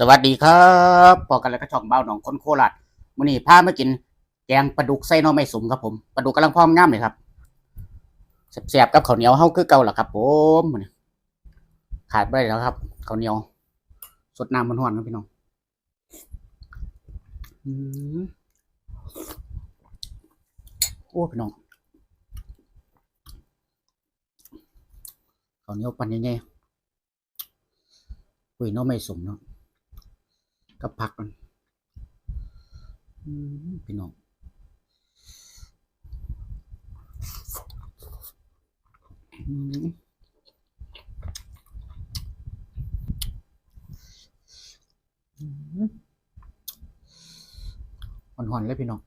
สวัสดีครับพอกันแล้วก็ช่องเบ้าหนองคนโคราชมื้อนี้พามากินแกงปลาดุกไส้นอไม้สุมครับผมปลาดุกกำลังพร้อมงามเลยครับแซ่บๆกับข้าวเหนียวเฮาคือเก่าล่ะครับ ผมมื้อนี้ขาดไม่ได้แล้วครับข้าวเหนียว สดน้ำมันห้อนๆนะพี่น้องอืมโอ้พี่น้องข้าวเหนียวปั่นยังไงอุ้ยน่อไม้สุมเนาะ กับผักมันพี่น้องอืมอืมหอนๆเลยพี่น้อง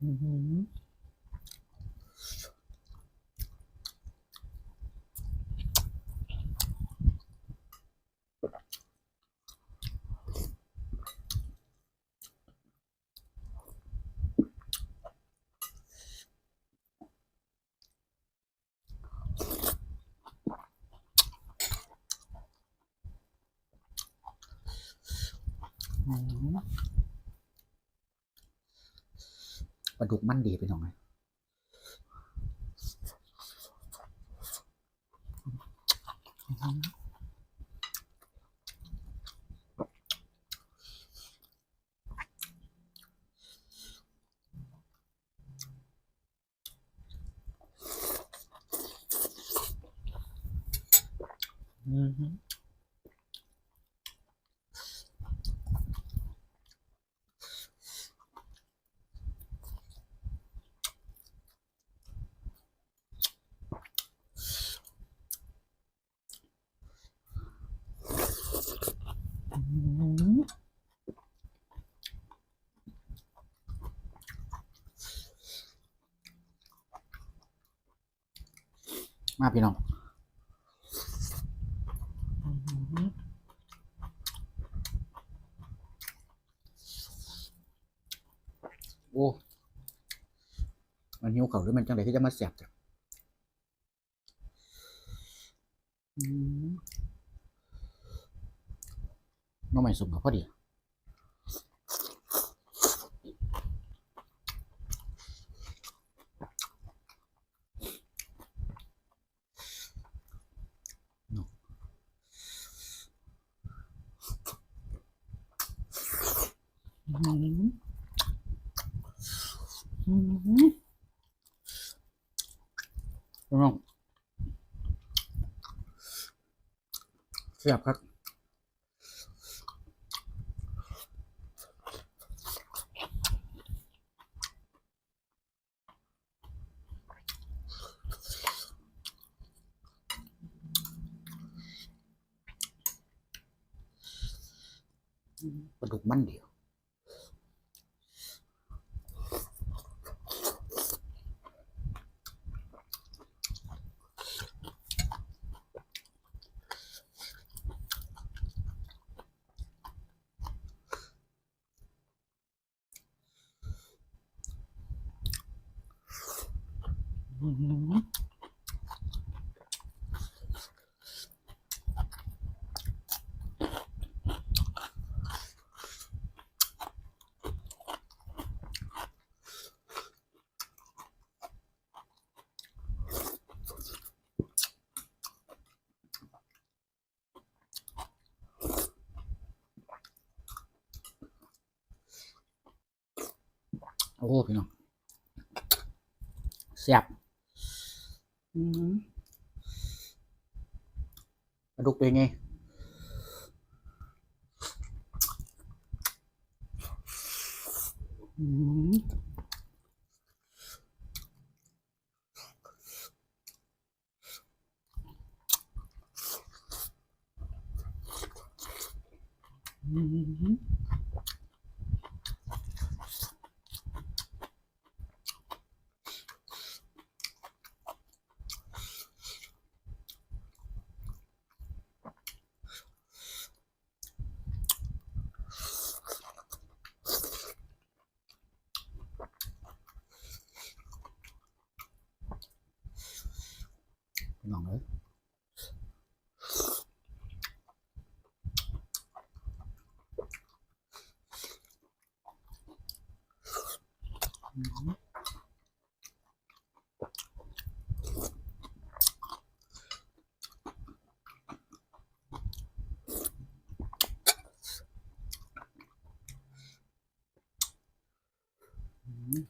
อืม อืม ปลาดุกมันดีไปหน่อยอืมอืม มาพี่น้องอืมโอ้ มันหิวเขาวหรือมันจังไรที่จะมาเสียบจ้ะอืมหน้องใหม่สุ่มกับพอดี อืมอืมพี่น้องเสียบครับปลาดุกมันเดียว อืม โอ้พี่น้องเสียบอืมปลาดุกเป็นไงอืมอืม 건가요? 음.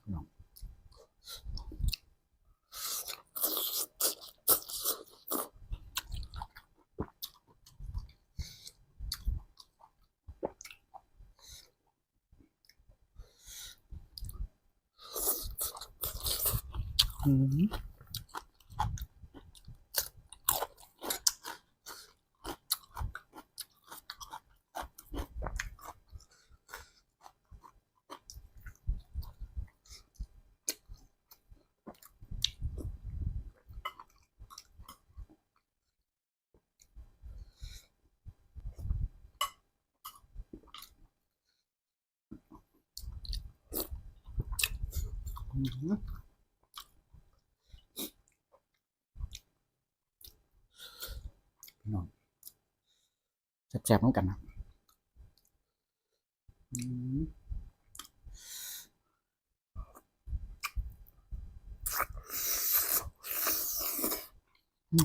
그냥 อืมพี่น้อง แซ่บๆน้ำกันนะอืมอื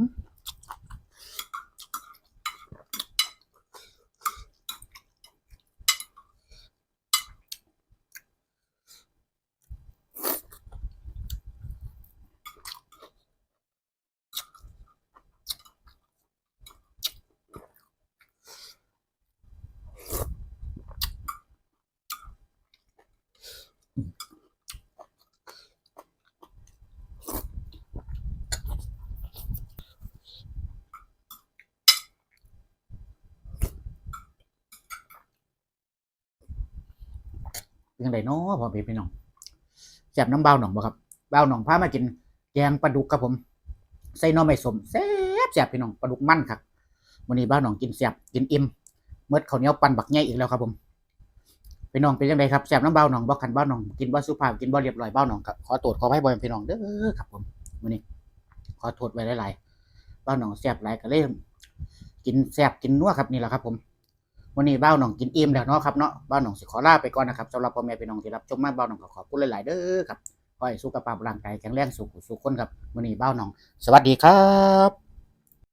ม เป็นยังไงเนาะพ่อพี่พี่น้องแซ่บน้ำเบาหนองบ่ครับเบาหนองพามากินแกงปลาดุกครับผมใส่น่อไม้สมแซ่บแซ่บพี่น้องปลาดุกมั่นครับวันนี้เบ้าหนองกินแซ่บกินอิ่มเมื่อข้าวเหนียวปั่นบักใหญ่อีกแล้วครับผมพี่น้องเป็นยังไงครับแซ่บน้ำเบาหนองบ่คันเบาหนองกินบ่สุภาพกินบ่เรียบร้อยเบาหนองครับขอโทษขออภัยบ่อยพี่น้องเด้อครับผมวันนี้ขอโทษไว้หลายๆเบ้าหนองแซ่บหลายก็เลยกินแซ่บกินนัวครับนี่แหละครับผม วันนี้เบ้าหนองกินอิ่มแล้วเนาะครับเนาะเบ้าหนองสิขอลาไปก่อนนะครับสำหรับพ่อแม่พี่น้องที่รับชมมาเบ้าหนองก็ขอบคุณหลาย ๆ เด้อครับขอให้สุขภาพร่างกายแข็งแรงสุขสุขคนครับวันนี้เบ้าหนอง สวัสดีครับ